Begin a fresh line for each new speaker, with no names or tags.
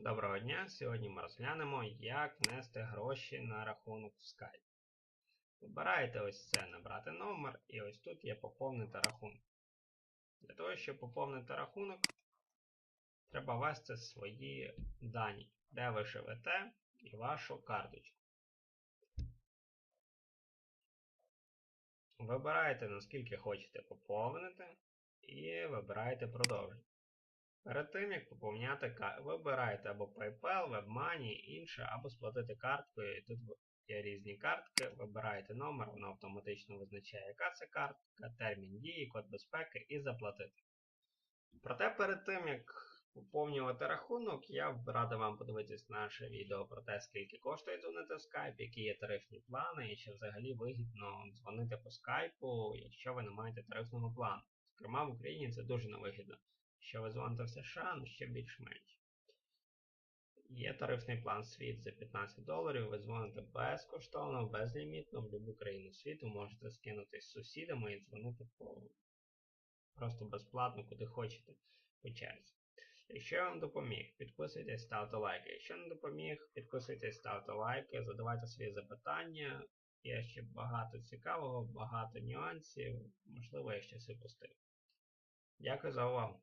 Доброго дня! Сьогодні ми розглянемо, як внести гроші на рахунок в Skype. Вибираєте ось це набрати номер, і ось тут є поповнити рахунок. Для того, щоб поповнити рахунок, треба ввести свої дані, де ви живете і вашу карточку. Вибираєте, наскільки хочете поповнити, і вибираєте продовжити. Перед тим, як поповняти вибираєте або PayPal, WebMoney, інше, або сплатити карткою. І тут є різні картки. Вибираєте номер, воно автоматично визначає, яка це картка, термін дії, код безпеки і заплатити. Проте перед тим, як поповнювати рахунок, я б радий вам подивитись наше відео про те, скільки коштує дзвонити в Skype, які є тарифні плани, і чи взагалі вигідно дзвонити по скайпу, якщо ви не маєте тарифного плану. Зокрема, в Україні це дуже невигідно. Дзвоните в США, ну ще більш-менш. Є тарифний план світ за 15 доларів, ви дзвоните безкоштовно, безлімітно в будь-яку країну світу, можете скинутись з сусідами і дзвонити по просто безплатно, куди хочете по черзі. Якщо я вам допоміг, підписуйтесь, ставте лайки. Якщо не допоміг, підписуйтесь, ставте лайки, задавайте свої запитання. Є ще багато цікавого, багато нюансів, можливо, я щось упустив. Дякую за увагу.